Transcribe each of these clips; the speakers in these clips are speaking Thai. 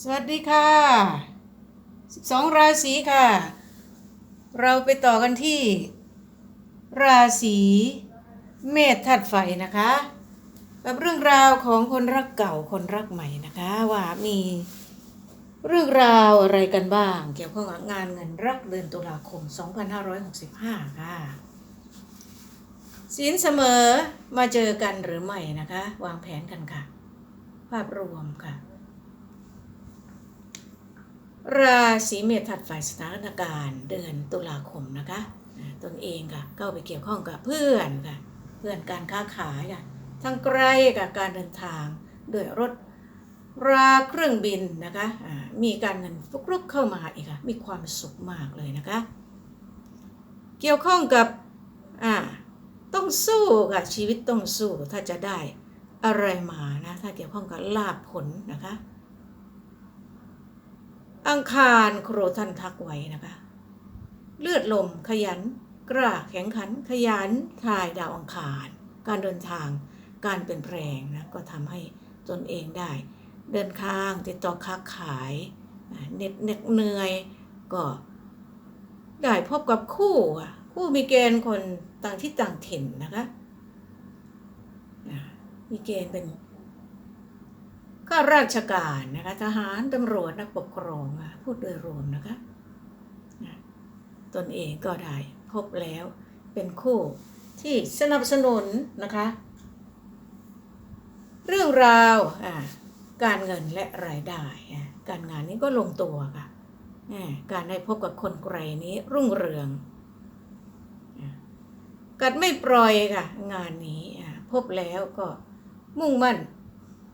สวัสดีค่ะ 12 ราศีค่ะ เราไปต่อกันที่ ราศีเมษถัดไฟนะคะกับเรื่องราวของคนรักเก่าคนรักใหม่นะคะ ว่ามีเรื่องราวอะไรกันบ้าง เกี่ยวข้องกับงานเงินรักเดือนตุลาคม 2565 ค่ะสินเสมอมาเจอกันหรือไม่นะคะ วางแผนกันค่ะ ภาพรวมค่ะ ราศีเมษถัดฝ่ายสถานการณ์เดือนตุลาคมนะคะตนเองค่ะเข้าไปเกี่ยวข้องกับเพื่อนค่ะเพื่อนการค้าขายค่ะทั้งไกลกับการเดินทางด้วยรถราเครื่องบินนะคะมีการเงินฟุกรุกเข้ามาอีกค่ะมีความสุขมากเลยนะคะเกี่ยวข้องกับอ่าต้องสู้ค่ะชีวิตต้องสู้ถ้าจะได้อะไรมานะถ้าเกี่ยวข้องกับลาภผลนะคะ อังคารโครทันทักไว้นะคะ เลือดลมขยัน กล้าแข็งขันขยันทายดาวอังคาร การเดินทางการเปลี่ยนแปลงนะก็ทำให้ตนเองได้ เดินทางติดต่อค้าขายเหน็ดเหน็ดเหนื่อยก็ได้พบกับคู่คู่มีเกณฑ์คนต่างที่ต่างถิ่นนะคะมีเกณฑ์เป็น ข้าราชการนะคะทหารตำรวจนักปกครองพูดโดยรวมนะคะนะตนเองก็ได้พบแล้วเป็นคู่ที่สนับสนุนนะคะ เรื่องราวการเงินและรายได้ การงานนี้ก็ลงตัวค่ะการได้พบกับคนไกลนี้รุ่งเรืองกัดไม่ปล่อยค่ะงานนี้พบแล้วก็มุ่งมั่น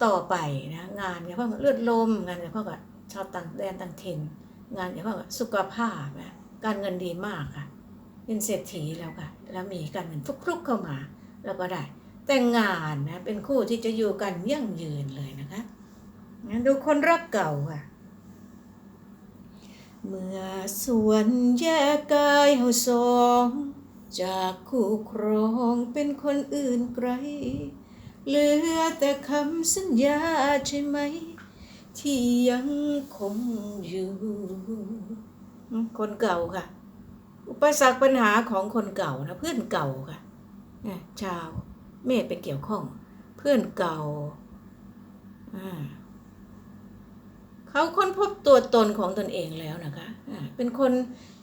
ต่อไปนะงานเกี่ยวข้องกับเลือดลมงานเกี่ยวข้อกับชาวต่างแดนต่างถิ่นงานเกี่ยวข้อกับสุขภาพนะการเงินดีมากค่ะเป็นเศรษฐีแล้วค่ะ แล้วมีการเงินฟลุกๆเข้ามาแล้วก็ได้ แต่งงานนะเป็นคู่ที่จะอยู่กันยั่งยืนเลยนะคะงั้นดูคนรักเก่าค่ะ เมื่อส่วนแยกกายเฮาสอง จากคู่ครองเป็นคนอื่นไกล เหลือแต่คำสัญญาใช่ไหม ที่ยังคงอยู่ คนเก่าค่ะ อุปสรรคปัญหาของคนเก่านะเพื่อนเก่าค่ะเนี่ยชาวเมษไปเกี่ยวข้อง เพื่อนเก่าอ่าเขาค้นพบตัวตนของตนเองแล้วนะคะ เป็นคน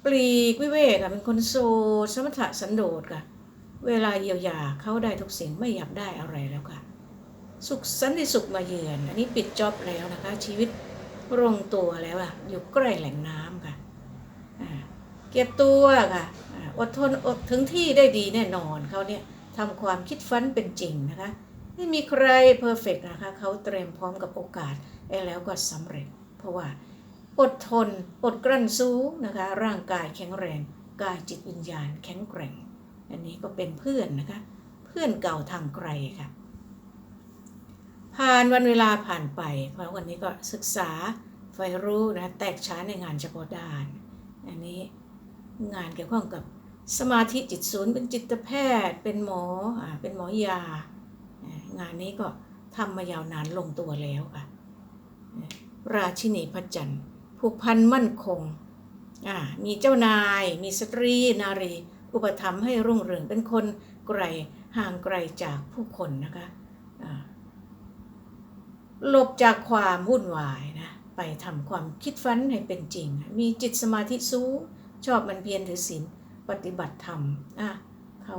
ปลีกวิเวกค่ะ เป็นคนโซสมถะสันโดษค่ะ เวลาเยียวยาเขาได้ทุกสิ่งไม่อยากได้อะไรแล้วค่ะ สุขสันติสุขมาเยือน อันนี้ปิดจอบแล้วนะคะ ชีวิตลงตัวแล้วอะอยู่ใกล้แหล่งน้ำค่ะเก็บตัวค่ะอดทนอดถึงที่ได้ดีแน่นอนเขาเนี่ยทำความคิดฟันเป็นจริงนะคะ ไม่มีใครเพอร์เฟกนะคะเขาเตรียมพร้อมกับโอกาสแล้วก็สำเร็จ เพราะว่าอดทนอดกลั้นสู้นะคะ ร่างกายแข็งแรง กายจิตวิญญาณแข็งแกร่ง อันนี้ก็เป็นเพื่อนนะคะ เพื่อนเก่าทางไกลค่ะ ผ่านวันเวลาผ่านไปเพราะวันนี้ก็ศึกษาไฟรู้นะ แตกฉานในงานเฉพาะด้าน อันนี้งานเกี่ยวข้องกับสมาธิจิตศูนย์เป็นจิตแพทย์ เป็นหมออ่าเป็นหมอยาอ่างานนี้ก็ทำมายาวนานลงตัวแล้วค่ะ ราชินีพระจันทร์ผูกพันมั่นคงอ่ามีเจ้านาย มีสตรีนารี อุปถัมภ์ให้รุ่งเรืองเป็นคนไกลห่างไกลจากผู้คนนะคะหลบจากความวุ่นวายนะไปทำความคิดฟันให้เป็นจริง มีจิตสมาธิสูงชอบมันเพียรถือศีลปฏิบัติธรรมอะเขา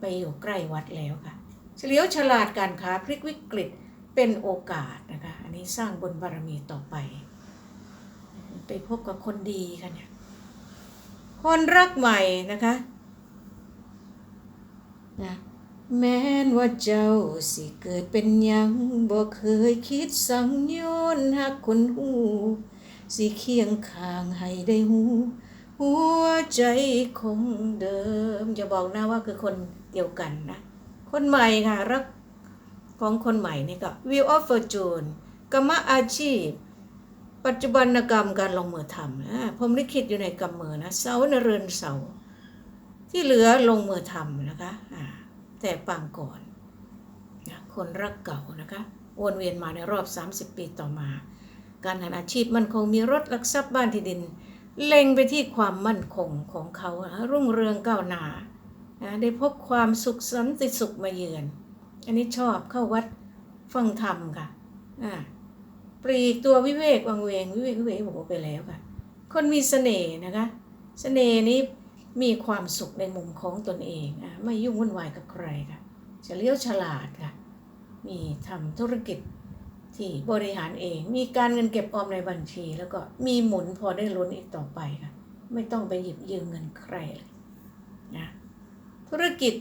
ไปอยู่ใกล้วัดแล้วค่ะ เฉลียวฉลาดการค้าพลิกวิกฤตเป็นโอกาสนะคะ อันนี้สร้างบนบารมีต่อไป ไปพบกับคนดีค่ะเนี่ย คนรักใหม่นะคะนะแม้นว่าเจ้าสิเกิดเป็นยังบ่เคยคิดสังโยนหักคนหูสิเคียงข้างให้ได้หูหัวใจคงเดิม อย่าบอกนะว่าคือคนเดียวกันนะ คนใหม่ค่ะ รักของคนใหม่นี่ก็ View of Fortune กรรมอาชีพ ปัจจุบันกรรมการลงมือทำอ่าผมลิขิตอยู่ในกำมือนะเสาเนเรือนเสา ที่เหลือลงมือทำนะคะแต่ปางก่อนนะคนรักเก่านะคะวนเวียนมาในรอบ 30 ปีต่อมา การงาอาชีพมั่นคงมีรถลักทรัพย์บ้านที่ดิน เล็งไปที่ความมั่นคงของเขานะรุ่งเรืองก้าวหน้านะได้พบความสุขสันติสุขมาเยือน อันนี้ชอบเข้าวัดฟังธรรมค่ะอ่า ปลีกตัววิเวกวังเวงวิเวกวิเวกโอ้โหไปแล้วค่ะ คนมีเสน่ห์นะคะ เสน่ห์นี้มีความสุขในมุมของตนเองอะไม่ยุ่งวุ่นวายกับใครค่ะเฉลียวฉลาดค่ะ มีทำธุรกิจที่บริหารเอง มีการเงินเก็บออมในบัญชี แล้วก็มีหมุนพอได้ลุ้นอีกต่อไปค่ะ ไม่ต้องไปหยิบยืมเงินใครเลยนะธุรกิจ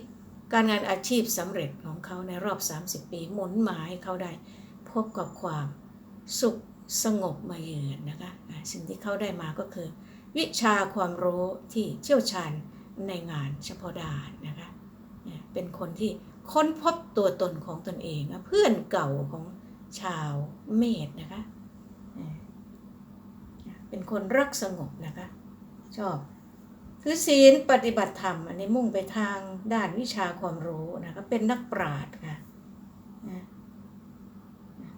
การงานอาชีพสำเร็จของเขาในรอบ 30 ปี หมุนหมายเขาได้พบกับความ สุขสงบมาเยือนนะคะอะสิ่งที่เขาได้มาก็คือ วิชาความรู้ที่เชี่ยวชาญในงานเฉพาะด้านนะคะเนี่ยเป็นคนที่ค้นพบตัวตนของตนเองนะเพื่อนเก่าของชาวเมษนะคะเนี่ยเป็นคนรักสงบนะคะชอบถือศีลปฏิบัติธรรม อันนี้มุ่งไปทางด้านวิชาความรู้นะคะเป็นนักปราชญ์ค่ะ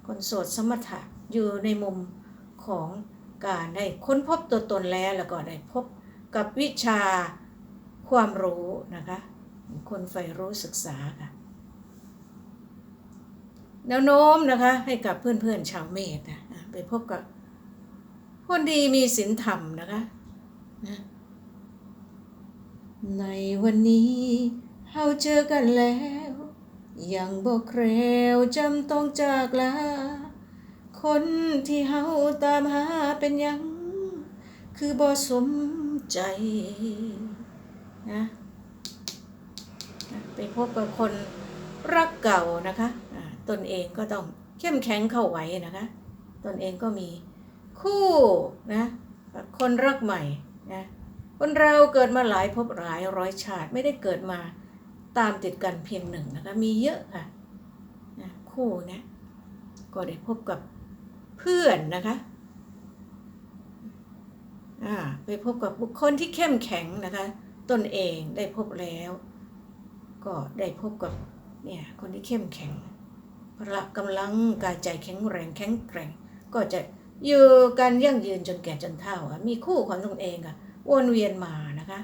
คนโสดสมถะ อยู่ในมุมของการได้ค้นพบตัวตนแล้วแล้วก็ได้พบกับวิชาความรู้นะคะคนใฝ่รู้ศึกษาค่ะแนวโน้มนะคะให้กับเพื่อนๆชาวเมษนะอะไปพบกับคนดีมีศีลธรรมนะคะนะในวันนี้เฮาเจอกันแล้ว ยังบอกแคล้วจำต้องจากลา คนที่เฮาตามหาเป็นยัง คือบ่สมใจนะไปพบกับคนรักเก่านะคะตนเองก็ต้องเข้มแข็งเข้าไว้นะคะ ตนเองก็มีคู่นะคนรักใหม่นะคนเราเกิดมาหลายภพหลายร้อยชาติไม่ได้เกิดมาตามติดกันเพียงหนึ่งนะคะมีเยอะค่ะนะคู่นะก็ได้พบกับ พื่อนนะคะไปพบกับบุคคลที่เข้มแข็งนะคะ ตนเองได้พบแล้ว ก็ได้พบกับเนี่ยคนที่เข้มแข็งพละกำลังกายใจแข็งแรงแข็งแกร่ง ก็จะอยู่กันยั่งยืนจนแก่จนเฒ่ามีคู่ของตนเองอะวนเวียนมานะคะ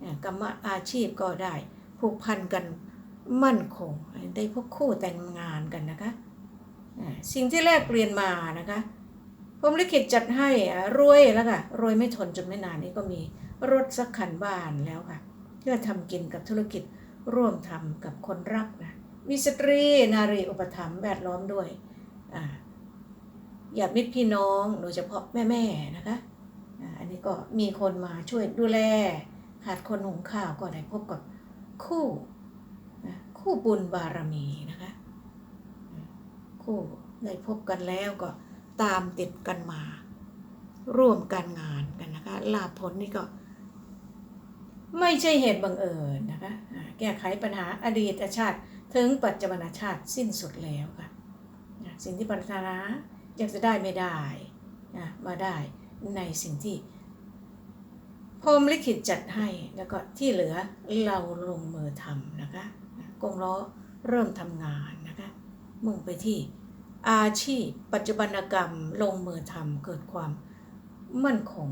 เนี่ยกรรมอาชีพก็ได้ผูกพันกันมั่นคง ได้พบคู่แต่งงานกันนะคะ สิ่งที่แลกเปลี่ยนมานะคะผมลิขิตจัดให้รวยแล้วค่ะรวยไม่ทนจนไม่นานนี้ก็มีรถสักคันบ้านแล้วค่ะเพื่อทำกินกับธุรกิจร่วมทำกับคนรักนะมีสตรีนารีอุปถัมภ์แวดล้อมด้วยอ่ามิตรพี่น้องโดยเฉพาะแม่ๆนะคะอันนี้ก็มีคนมาช่วยดูแลขาดคนหุงข้าวก็ได้พบกับคู่คู่บุญบารมีนะคะ มคู่ได้พบกันแล้วก็ตามติดกันมา ร่วมการงานกันนะคะ ลาผลนี่ก็ ไม่ใช่เหตุบังเอิญนะคะ แก้ไขปัญหาอดีตชาติถึงปัจจุบันชาติสิ้นสุดแล้วค่ะสิ่งที่ปรารถนาอยากจะได้ไม่ได้อ่ามาได้ในสิ่งที่พรมลิขิตจัดให้แล้วก็ที่เหลือเราลงมือทำนะคะกงล้อเริ่มทำงานนะคะ มุ่งไปที่ อาชีพ ปัจจุบันกรรมลงมือทำเกิดความมั่นคง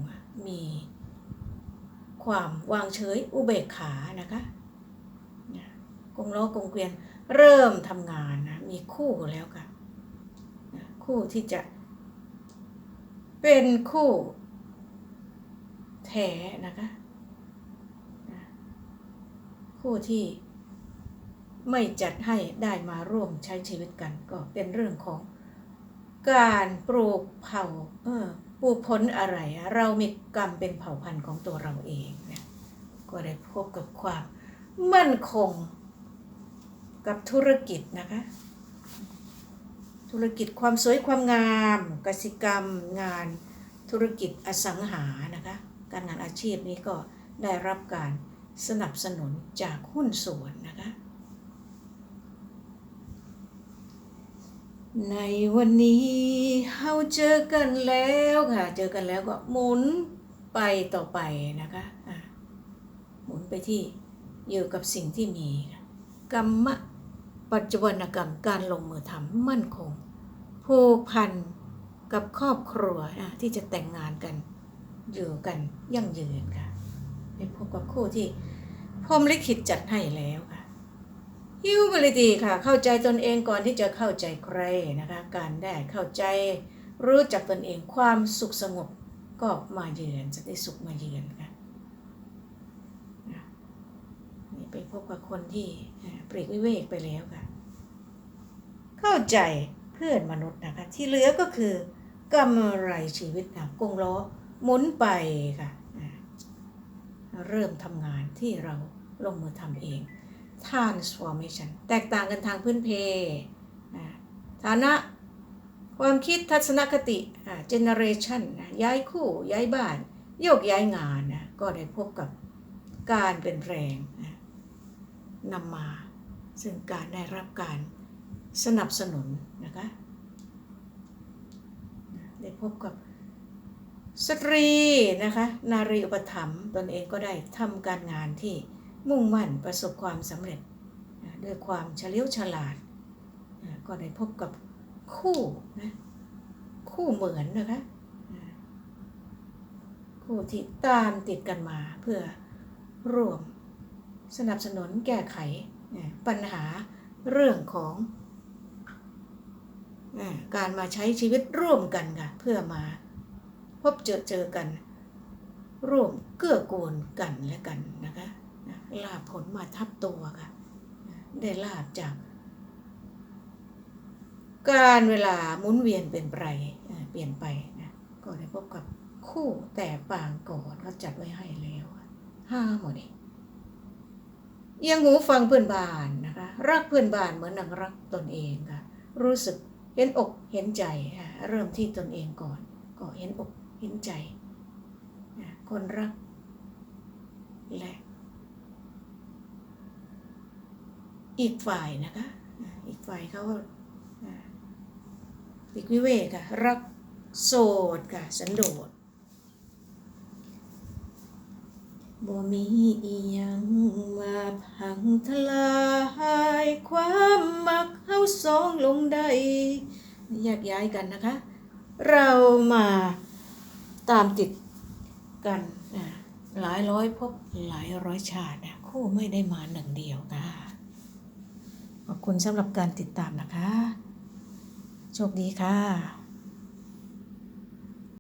มีความวางเฉยอุเบกขานะคะกงล้อกงเกวียนเริ่มทำงานนะมีคู่แล้วค่ะคู่ที่จะ เป็นคู่แท้นะคะคู่ที่ ไม่จัดให้ได้มาร่วมใช้ชีวิตกัน ก็เป็นเรื่องของการปลูกเผ่าเออปลูกผลอะไร เรามีกรรมเป็นเผ่าพันธุ์ของตัวเราเองนะก็ได้พบกับความมั่นคงกับธุรกิจนะคะ ธุรกิจความสวยความงามกสิกรรมงานธุรกิจอสังหานะคะ การงานอาชีพนี้ก็ได้รับการสนับสนุนจากหุ้นส่วนนะคะ ในวันนี้เฮาเจอกันแล้วค่ะ เจอกันแล้วก็หมุนไปต่อไปนะคะะหมุนไปที่อยู่กับสิ่งที่มีค่ะกรรมะปัจจุบันกรรมการลงมือทำมั่นคงผูกพันกับครอบครัวอะที่จะแต่งงานกัน อยู่กันยั่งยืนค่ะได้พบกับคู่ที่พรมลิขิตจัดให้แล้วค่ะ humility ค่ะ เข้าใจตนเองก่อนที่จะเข้าใจใครนะคะ การได้เข้าใจรู้จักตนเองความสุขสงบก็มาเยือนสันติสุขมาเยือนค่ะนี่ไปพบกับคนที่ปลีกวิเวกไปแล้วค่ะ เข้าใจเพื่อนมนุษย์นะคะ ที่เหลือก็คือกำไรชีวิตนะกงล้อหมุนไปค่ะ เริ่มทำงานที่เราลงมือทำเอง transformation แตกต่างกันทางพื้นเพฐานะความคิดทัศนคติ generation ย้ายคู่ ย้ายบ้าน โยกย้ายงานนะก็ได้พบกับการเป็นแรงนะนำมา ซึ่งการได้รับการสนับสนุนนะคะได้พบกับสตรีนะคะนารีอุปถัมภ์ตนเองก็ได้ทำการงานที่ มุ่งมั่นประสบความสำเร็จด้วยความเฉลียวฉลาด ก็ได้พบกับคู่นะคู่เหมือนนะคะคู่ที่ตามติดกันมาเพื่อร่วมสนับสนุนแก้ไขปัญหาเรื่องของการมาใช้ชีวิตร่วมกันค่ะเพื่อมาพบเจอเจอกัน ร่วมเกื้อกูลกันและกันนะคะ นะลาบผลมาทับตัวค่ะนะได้ลาบจาก การเวลาหมุนเวียนเป็นไปเอ่อเปลี่ยนไปนะก็ได้พบกับคู่แต่ปางก่อนเขาจัดไว้ให้แล้วห้าหมดเอียงหูฟังเพื่อนบ้านนะคะ รักเพื่อนบ้านเหมือนนางรักตนเองค่ะ รู้สึกเห็นอกเห็นใจเริ่มที่ตนเองก่อน ก็เห็นอกเห็นใจ คนรักและ อีกฝ่ายนะคะ อีกฝ่ายเขาอีกวิเวกค่ะ รักโสดค่ะ สันโดษบ่มีอีหยังมาพังทลายความมักเฮาสองลงได้แยกย้ายกันนะคะ เรามาตามติดกันหลายร้อยพบหลายร้อยชาตินะคู่ไม่ได้มาหนึ่งเดียวค่ะ ขอบคุณสำหรับการติดตามนะคะ โชคดีค่ะ